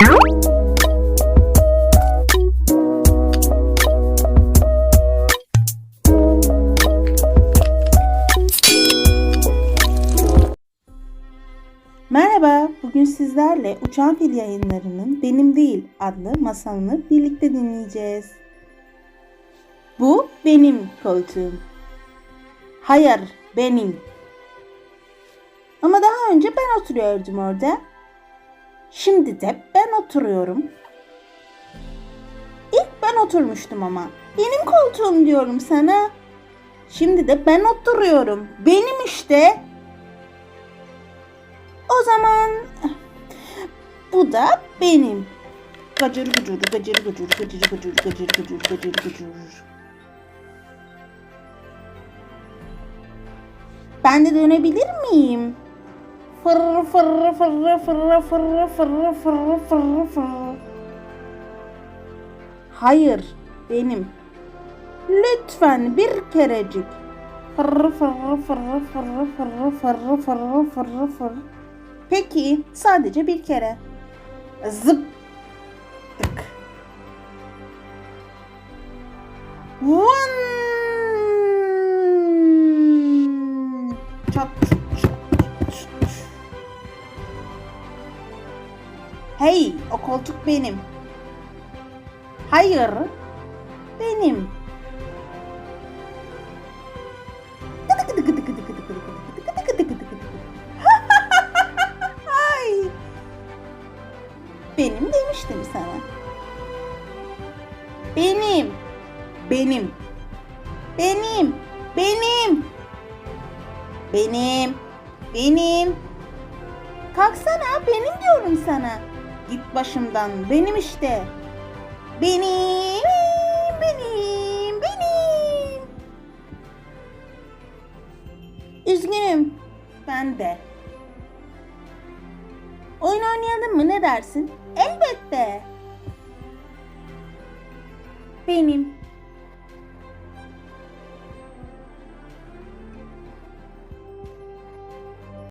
Merhaba, bugün sizlerle Uçan Fil yayınlarının Benim Değil adlı masalını birlikte dinleyeceğiz. Bu benim koltuğum. Hayır, benim. Ama daha önce ben oturuyordum orada. Şimdi de ben oturuyorum. İlk ben oturmuştum ama. Benim koltuğum diyorum sana. Şimdi de ben oturuyorum. Benim işte. O zaman bu da benim. Gacır gucur, gacır gucur, gacır gucur, gacır gucur, gacır gucur. Ben de dönebilir miyim? Fır fır fır fır fır fır fır fır fır. Hayır, benim. Lütfen bir kerecik. Fır fır fır fır fır fır fır fır fır. Peki, sadece bir kere. Zıp. Tık. Vın. Hey, o koltuk benim. Hayır, benim. Benim demiştim sana. Benim. Benim. Benim. Benim. Benim. Benim. Kalksana benim diyorum sana. Git başımdan benim işte. Benim. Benim. Benim. Üzgünüm. Ben de. Oyun oynayalım mı ne dersin? Elbette. Benim.